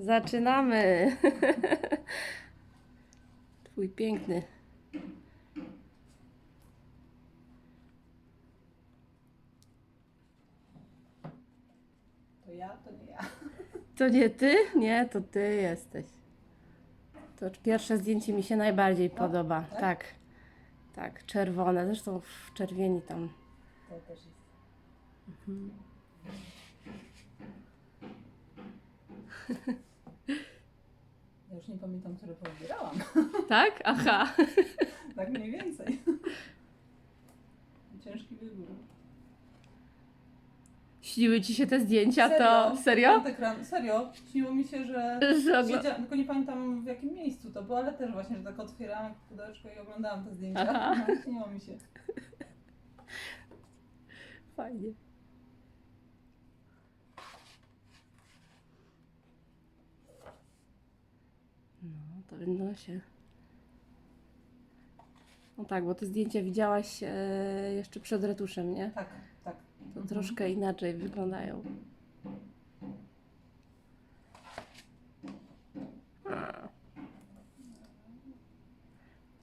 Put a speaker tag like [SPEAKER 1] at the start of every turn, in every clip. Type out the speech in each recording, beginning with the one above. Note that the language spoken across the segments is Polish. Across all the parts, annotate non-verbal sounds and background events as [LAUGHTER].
[SPEAKER 1] Zaczynamy. [LAUGHS] Twój piękny.
[SPEAKER 2] To ja, to nie ja. [LAUGHS]
[SPEAKER 1] To nie ty? Nie, to ty jesteś. To pierwsze zdjęcie mi się najbardziej podoba.
[SPEAKER 2] tak?
[SPEAKER 1] Tak. Tak, czerwone. Zresztą w czerwieni tam.
[SPEAKER 2] To też jest. Nie [LAUGHS] pamiętam, które pobierałam.
[SPEAKER 1] Tak? Aha. [LAUGHS]
[SPEAKER 2] tak mniej więcej. Ciężki wybór.
[SPEAKER 1] Śniły ci się te zdjęcia, to serio?
[SPEAKER 2] Piątek ran- Serio? Śniło mi się, że...
[SPEAKER 1] Że ogl-.
[SPEAKER 2] Tylko nie pamiętam w jakim miejscu to było, ale też właśnie, że tak otwierałam pudełeczko i oglądałam te zdjęcia.
[SPEAKER 1] Aha.
[SPEAKER 2] No, śniło mi się.
[SPEAKER 1] Fajnie. No, to no się. No tak, bo te zdjęcia widziałaś e, jeszcze przed retuszem, nie?
[SPEAKER 2] Tak, tak.
[SPEAKER 1] To
[SPEAKER 2] Mhm.
[SPEAKER 1] troszkę inaczej wyglądają. A,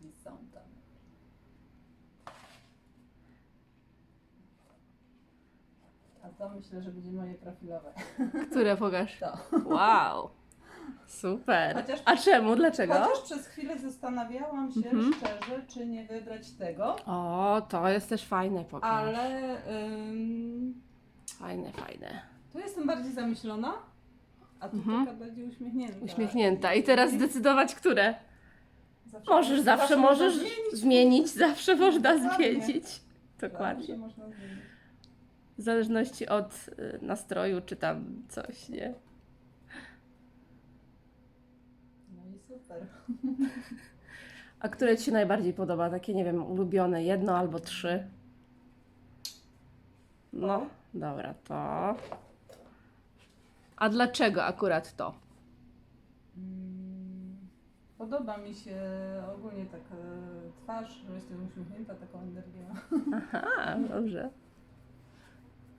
[SPEAKER 2] I są tam. A to myślę, że będzie moje profilowe.
[SPEAKER 1] które pokaż?
[SPEAKER 2] To.
[SPEAKER 1] Wow! Super!
[SPEAKER 2] Chociaż-
[SPEAKER 1] A czemu? Dlaczego?
[SPEAKER 2] Chociaż przez chwilę zastanawiałam się
[SPEAKER 1] Mhm.
[SPEAKER 2] szczerze, czy nie wybrać tego,
[SPEAKER 1] O, to jest też fajne, pokaż.
[SPEAKER 2] ale ym,
[SPEAKER 1] Fajne, fajne.
[SPEAKER 2] tu jestem bardziej zamyślona, a tu
[SPEAKER 1] Mhm.
[SPEAKER 2] taka bardziej uśmiechnięta.
[SPEAKER 1] Uśmiechnięta. I teraz zdecydować, które?
[SPEAKER 2] Zawsze,
[SPEAKER 1] Możesz, zawsze, możesz
[SPEAKER 2] można zmienić.
[SPEAKER 1] zmienić, zawsze można
[SPEAKER 2] Dokładnie.
[SPEAKER 1] zmienić.
[SPEAKER 2] Zawsze
[SPEAKER 1] Dokładnie.
[SPEAKER 2] można zmienić.
[SPEAKER 1] W zależności od y, nastroju, czy tam coś, nie?
[SPEAKER 2] No i super. [LAUGHS]
[SPEAKER 1] A które Ci się najbardziej podoba? Takie, nie wiem, ulubione, jedno albo trzy? No, dobra, to. A dlaczego akurat to?
[SPEAKER 2] Mm, Podoba mi się ogólnie taka twarz, że jestem uśmiechnięta, taką energię. [LAUGHS]
[SPEAKER 1] Aha, dobrze.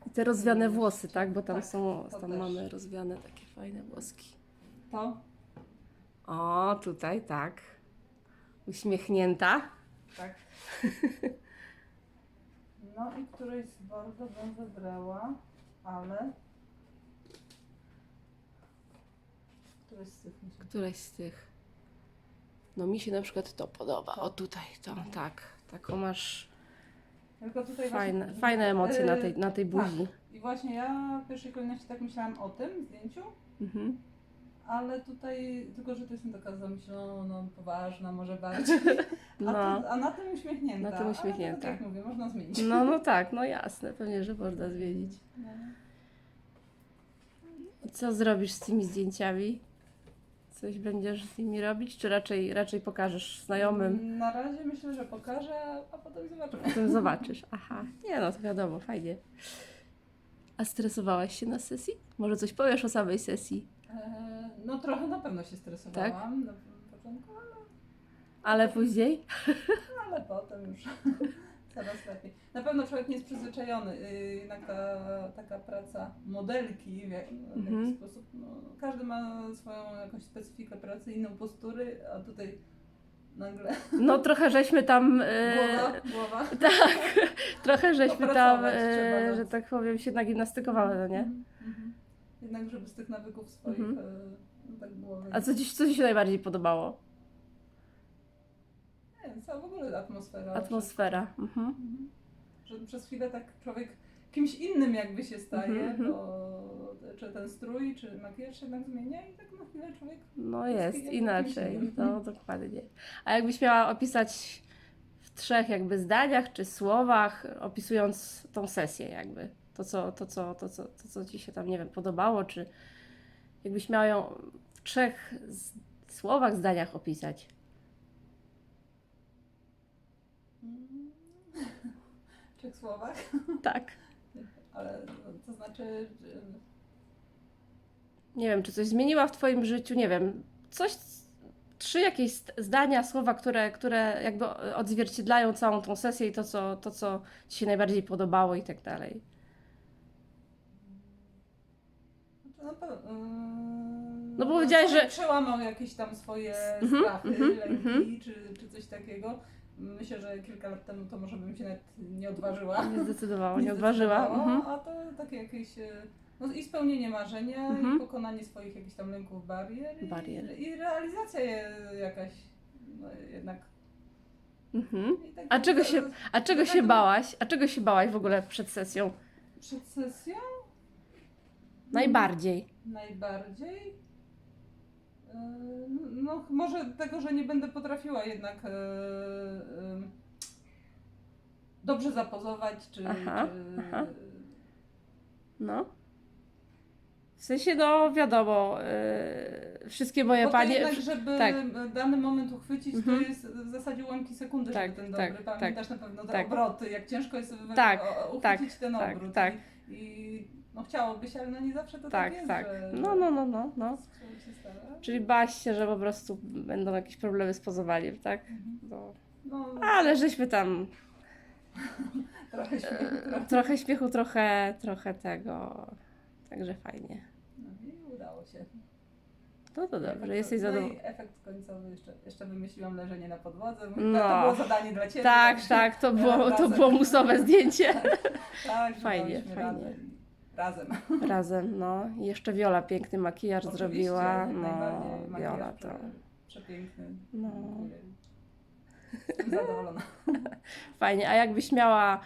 [SPEAKER 1] I te rozwiane włosy, tak? Bo tam
[SPEAKER 2] Tak,
[SPEAKER 1] są,
[SPEAKER 2] to
[SPEAKER 1] tam
[SPEAKER 2] też.
[SPEAKER 1] mamy rozwiane takie fajne włoski.
[SPEAKER 2] To?
[SPEAKER 1] O, tutaj tak. Uśmiechnięta.
[SPEAKER 2] Tak. No i któreś z bardzo bym wybrała, ale... Któreś z tych mi się...
[SPEAKER 1] Któreś z tych. No mi się na przykład to podoba. O tutaj, to, tak. Taką masz
[SPEAKER 2] Tylko tutaj
[SPEAKER 1] fajne,
[SPEAKER 2] właśnie...
[SPEAKER 1] fajne emocje na tej,
[SPEAKER 2] Yy,
[SPEAKER 1] na tej buzi.
[SPEAKER 2] I właśnie ja w pierwszej kolejności tak myślałam o tym zdjęciu,
[SPEAKER 1] Mhm.
[SPEAKER 2] Ale tutaj, tylko że to jestem taka zamyślona, poważna, może bardziej. [LAUGHS] A,
[SPEAKER 1] No.
[SPEAKER 2] tu, a na tym uśmiechnięta.
[SPEAKER 1] Na tym uśmiechnięta.
[SPEAKER 2] tak jak mówię, można zmienić.
[SPEAKER 1] No, no [LAUGHS] tak, no jasne, pewnie, że można zmienić.
[SPEAKER 2] No.
[SPEAKER 1] Co zrobisz z tymi zdjęciami? Coś będziesz z nimi robić, czy raczej, raczej pokażesz znajomym?
[SPEAKER 2] Na razie myślę, że pokażę, a potem zobaczymy.
[SPEAKER 1] Potem [LAUGHS] zobaczysz. Aha, nie no, to wiadomo, fajnie. A stresowałaś się na sesji? Może coś powiesz o samej sesji?
[SPEAKER 2] E, No trochę na pewno się stresowałam na początku, ale,
[SPEAKER 1] Ale później?
[SPEAKER 2] ale potem już [LAUGHS] coraz lepiej. Na pewno człowiek nie jest przyzwyczajony. y, Jednak ta taka praca modelki w, jak, w
[SPEAKER 1] Mhm.
[SPEAKER 2] jakiś sposób, no, każdy ma swoją jakąś specyfikę pracy, inną postury, a tutaj nagle [LAUGHS]
[SPEAKER 1] No trochę żeśmy tam...
[SPEAKER 2] głowa,
[SPEAKER 1] E,
[SPEAKER 2] głowa. [LAUGHS]
[SPEAKER 1] tak, trochę żeśmy tam, e,
[SPEAKER 2] nad-
[SPEAKER 1] że tak powiem, się nagimnastykowały, no nie?
[SPEAKER 2] Mhm, mhm. Jednak, żeby z tych nawyków swoich
[SPEAKER 1] Mhm.
[SPEAKER 2] e, no, tak było.
[SPEAKER 1] A co ci, co ci się najbardziej podobało?
[SPEAKER 2] Nie, cała w ogóle atmosfera.
[SPEAKER 1] Atmosfera. Mhm.
[SPEAKER 2] Mhm. Że przez chwilę tak człowiek kimś innym jakby się staje,
[SPEAKER 1] Mhm,
[SPEAKER 2] bo czy ten strój, czy makijaż się jednak zmienia i tak na chwilę człowiek...
[SPEAKER 1] No
[SPEAKER 2] Jest
[SPEAKER 1] inaczej.
[SPEAKER 2] jakimś
[SPEAKER 1] No dokładnie. A jakbyś miała opisać w trzech jakby zdaniach czy słowach, opisując tą sesję jakby, to co, to co, to co, to co Ci się tam, nie wiem, podobało, czy jakbyś miała ją w trzech z- słowach, zdaniach opisać.
[SPEAKER 2] W trzech słowach,
[SPEAKER 1] Tak.
[SPEAKER 2] ale to znaczy...
[SPEAKER 1] Nie wiem, czy coś zmieniła w Twoim życiu, nie wiem, coś, trzy jakieś zdania, słowa, które, które jakby odzwierciedlają całą tą sesję i to, co, to, co Ci się najbardziej podobało i tak dalej.
[SPEAKER 2] Znaczy na pewno...
[SPEAKER 1] No bo powiedziałeś, że-
[SPEAKER 2] Przełamał jakieś tam swoje
[SPEAKER 1] Mhm,
[SPEAKER 2] strachy,
[SPEAKER 1] mhm,
[SPEAKER 2] lęki,
[SPEAKER 1] mhm.
[SPEAKER 2] czy, czy coś takiego. Myślę, że kilka lat temu to może bym się nawet nie odważyła.
[SPEAKER 1] Nie [LAUGHS] zdecydowała, nie odważyła.
[SPEAKER 2] zdecydowała,
[SPEAKER 1] Mhm.
[SPEAKER 2] A to takie jakieś... e, No i spełnienie marzenia,
[SPEAKER 1] Mhm.
[SPEAKER 2] i pokonanie swoich jakichś tam lęków, barier.
[SPEAKER 1] Barier.
[SPEAKER 2] I, i realizacja jakaś no, jednak.
[SPEAKER 1] Mhm.
[SPEAKER 2] Tak
[SPEAKER 1] A czego się- A czego się bałaś? A czego się bałaś w ogóle przed sesją?
[SPEAKER 2] Przed sesją?
[SPEAKER 1] Najbardziej.
[SPEAKER 2] Najbardziej? E, No, może tego, że nie będę potrafiła jednak e, e, dobrze zapozować, czy.
[SPEAKER 1] Aha,
[SPEAKER 2] czy
[SPEAKER 1] aha. No. W sensie, no wiadomo, yy, wszystkie moje
[SPEAKER 2] Bo to
[SPEAKER 1] panie.
[SPEAKER 2] jednak, żeby
[SPEAKER 1] tak.
[SPEAKER 2] dany moment uchwycić,
[SPEAKER 1] Mhm.
[SPEAKER 2] to jest w zasadzie ułamki sekundy,
[SPEAKER 1] Tak,
[SPEAKER 2] żeby ten
[SPEAKER 1] tak,
[SPEAKER 2] dobry.
[SPEAKER 1] tak.
[SPEAKER 2] Pamiętasz na pewno te
[SPEAKER 1] Tak.
[SPEAKER 2] obroty, jak ciężko jest wy-
[SPEAKER 1] Tak,
[SPEAKER 2] o- uchwycić
[SPEAKER 1] tak,
[SPEAKER 2] ten
[SPEAKER 1] tak,
[SPEAKER 2] obrót.
[SPEAKER 1] tak.
[SPEAKER 2] I, I no chciałoby się, ale no nie zawsze to tak,
[SPEAKER 1] Tak,
[SPEAKER 2] jest,
[SPEAKER 1] tak.
[SPEAKER 2] że,
[SPEAKER 1] No, no, no, no, no. Czyli bałaś się, że po prostu będą jakieś problemy z pozowaniem, tak?
[SPEAKER 2] Mhm.
[SPEAKER 1] No.
[SPEAKER 2] No,
[SPEAKER 1] Ale żeśmy tam [LAUGHS]
[SPEAKER 2] trochę śmiechu, trochę.
[SPEAKER 1] trochę śmiechu, trochę, trochę tego. Także fajnie.
[SPEAKER 2] No i udało się.
[SPEAKER 1] No to dobrze,
[SPEAKER 2] Efekt-
[SPEAKER 1] jesteś
[SPEAKER 2] no
[SPEAKER 1] zadowolona.
[SPEAKER 2] i efekt końcowy jeszcze, jeszcze wymyśliłam leżenie na podłodze.
[SPEAKER 1] No.
[SPEAKER 2] To, to było zadanie dla Ciebie.
[SPEAKER 1] Tak,
[SPEAKER 2] także-
[SPEAKER 1] tak, to było, [LAUGHS] to było musowe zdjęcie. [LAUGHS]
[SPEAKER 2] Tak,
[SPEAKER 1] Fajnie, fajnie.
[SPEAKER 2] radę Razem. [LAUGHS]
[SPEAKER 1] Razem, no. I jeszcze Wiola piękny makijaż
[SPEAKER 2] Oczywiście,
[SPEAKER 1] zrobiła.
[SPEAKER 2] jak
[SPEAKER 1] No,
[SPEAKER 2] najbardziej. Makijaż
[SPEAKER 1] Wiola to.
[SPEAKER 2] prze- Przepiękny.
[SPEAKER 1] No.
[SPEAKER 2] Jestem zadowolona. [LAUGHS]
[SPEAKER 1] Fajnie. A jakbyś miała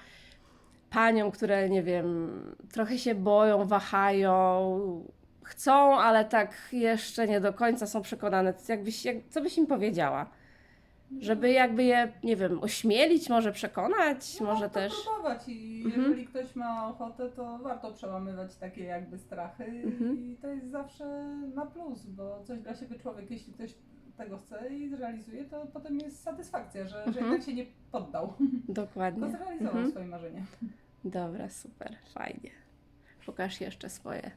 [SPEAKER 1] panią, które nie wiem, trochę się boją, wahają, chcą, ale tak jeszcze nie do końca są przekonane, to jakbyś, jak, co byś im powiedziała? Żeby jakby je, nie wiem, ośmielić, może przekonać,
[SPEAKER 2] No,
[SPEAKER 1] może też.
[SPEAKER 2] próbować i
[SPEAKER 1] Mhm.
[SPEAKER 2] jeżeli ktoś ma ochotę, to warto przełamywać takie jakby strachy
[SPEAKER 1] Mhm.
[SPEAKER 2] i to jest zawsze na plus, bo coś dla siebie człowiek, jeśli ktoś tego chce i zrealizuje, to potem jest satysfakcja, że, że
[SPEAKER 1] Mhm.
[SPEAKER 2] jednak się nie poddał, [LAUGHS]
[SPEAKER 1] Dokładnie.
[SPEAKER 2] tylko zrealizował
[SPEAKER 1] Mhm.
[SPEAKER 2] swoje marzenie.
[SPEAKER 1] Dobra, super, fajnie. Pokaż jeszcze swoje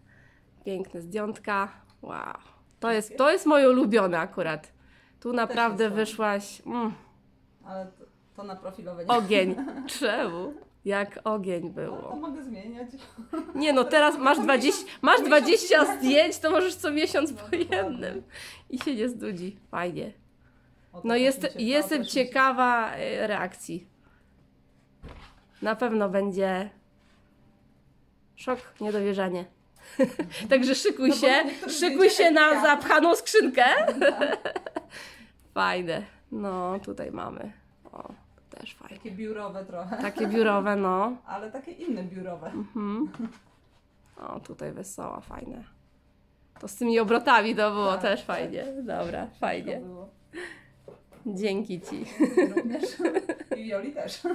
[SPEAKER 1] piękne zdjątka. Wow. To jest, to jest moje ulubione akurat. Tu naprawdę wyszłaś. Mm,
[SPEAKER 2] Ale to, to na profilowe nie.
[SPEAKER 1] ogień. [LAUGHS] Czemu? Jak ogień
[SPEAKER 2] No, to
[SPEAKER 1] było.
[SPEAKER 2] mogę zmieniać.
[SPEAKER 1] Nie no, teraz masz 20, masz
[SPEAKER 2] miesiąc
[SPEAKER 1] 20
[SPEAKER 2] inne.
[SPEAKER 1] zdjęć, to możesz co miesiąc
[SPEAKER 2] No,
[SPEAKER 1] po jednym. I się nie zdudzi. Fajnie.
[SPEAKER 2] O, to
[SPEAKER 1] No
[SPEAKER 2] też
[SPEAKER 1] jest,
[SPEAKER 2] mi się- to
[SPEAKER 1] jestem
[SPEAKER 2] też mi się-
[SPEAKER 1] ciekawa e, reakcji. Na pewno będzie szok, niedowierzanie. [LAUGHS] Także szykuj
[SPEAKER 2] No bo
[SPEAKER 1] się,
[SPEAKER 2] niektórych
[SPEAKER 1] szykuj się na
[SPEAKER 2] ja.
[SPEAKER 1] zapchaną skrzynkę. [LAUGHS] Fajne. No, tutaj mamy. O, to też fajnie.
[SPEAKER 2] Takie biurowe trochę,
[SPEAKER 1] Takie biurowe, no. [LAUGHS]
[SPEAKER 2] ale takie inne biurowe.
[SPEAKER 1] Mhm. O, tutaj wesoła, fajne. To z tymi obrotami to było
[SPEAKER 2] Tak,
[SPEAKER 1] też
[SPEAKER 2] tak.
[SPEAKER 1] fajnie. Dobra, fajnie.
[SPEAKER 2] To było.
[SPEAKER 1] Dzięki Ci.
[SPEAKER 2] Również. [LAUGHS] I Joli też. [LAUGHS]